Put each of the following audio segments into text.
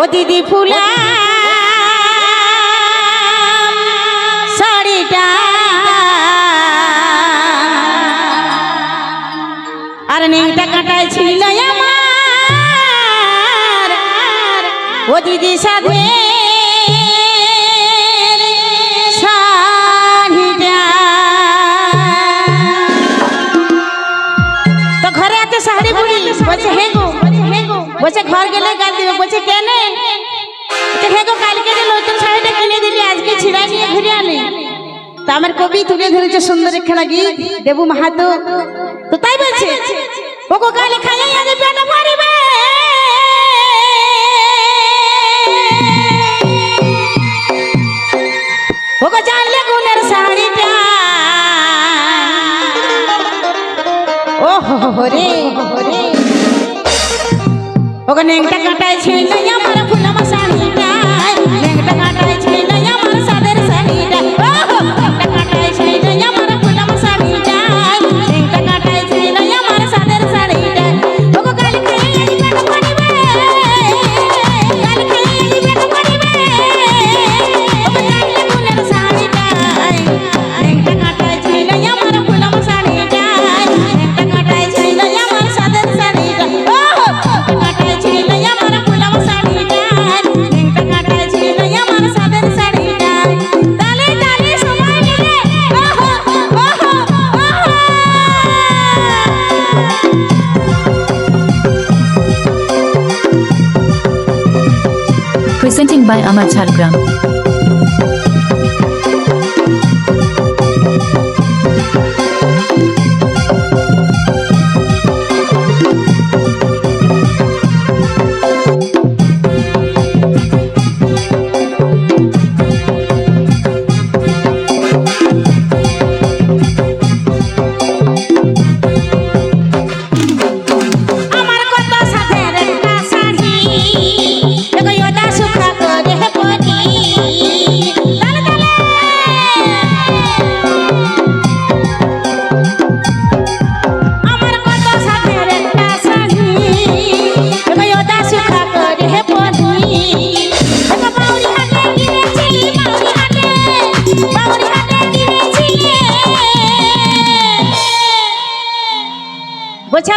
ও দিদি ফুলা শাড়িটা। আর নেংটা কাঁটায় ছিল ও দিদি সাধে বলছে কেন? হে গো কালকে যে নতুন শাড়িটা কিনে দিলি, আজকে ছিড়াই নিয়ে ঘুরে আনি। তো আমার কবি তুলে ধরেছে সুন্দর একখানা গীত, দেবু মাহাতো। তো তাই বলছে ও গো কালে খাইয়াই আগে পেট ভরিবে। ও গো জানলে গুণের শাড়িটা। ও হো, রে। রে একটা কাটায় ছিল আমার Presenting by Amar Jhargram.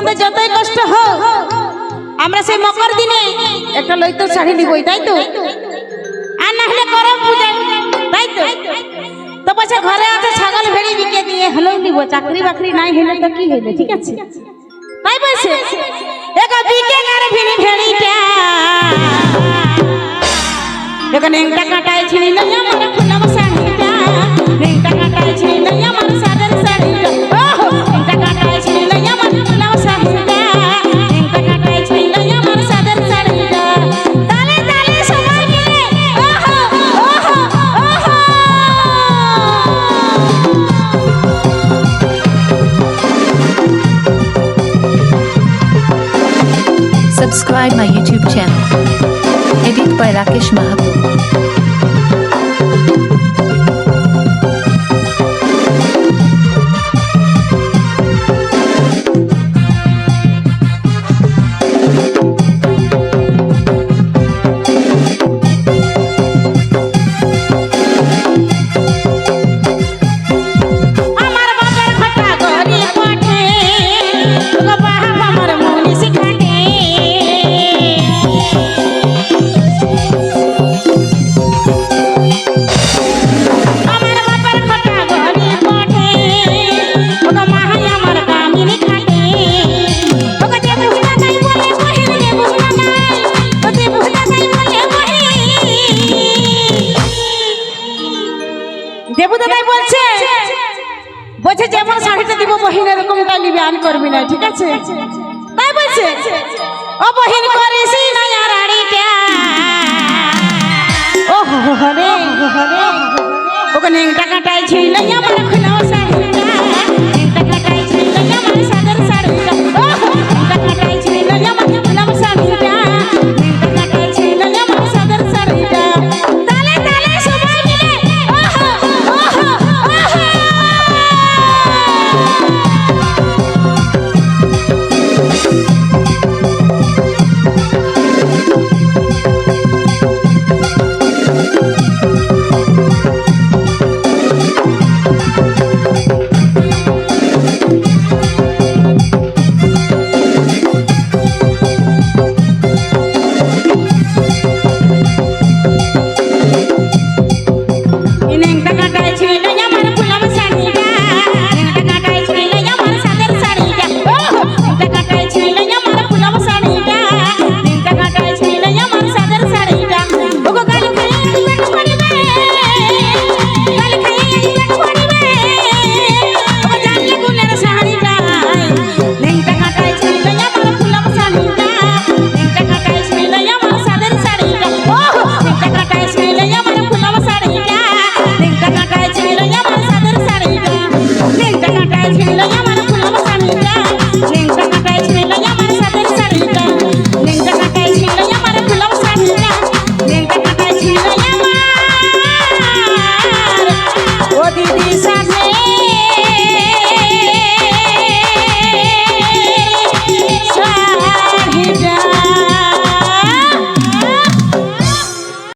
আমরা যতই কষ্ট হোক, আমরা সেই মকর দিনে একটা লইতো শাড়ি নিবই, তাই তো? আর না হলে করম পূজা, তাই তো? তো বলছে ঘরে আছে, ছাগল ভেড়ি বিকে দিয়ে হলেও নিব, চাকরি বাকরি নাই হলে তো কি হইল ঠিক আছে? তাই বলছে এগো বিকে গারে ভিড়ি ভেড়িটা এগো নেংটা কাটায় ছিলি না আমার ফুলাম Subscribe my YouTube channel. Edit by Rakesh Mahato. Debu ভাই বলছে বলছে যেমন শাড়িটা দিব বহিন এরকমটা নিবে করবি না ঠিক আছে তাই বলছে ও বহিন করিস না আর আড়িটা ও হো হো ওখানে হো রে ওকে নেংটা কাটাই ছিল Thank you. Que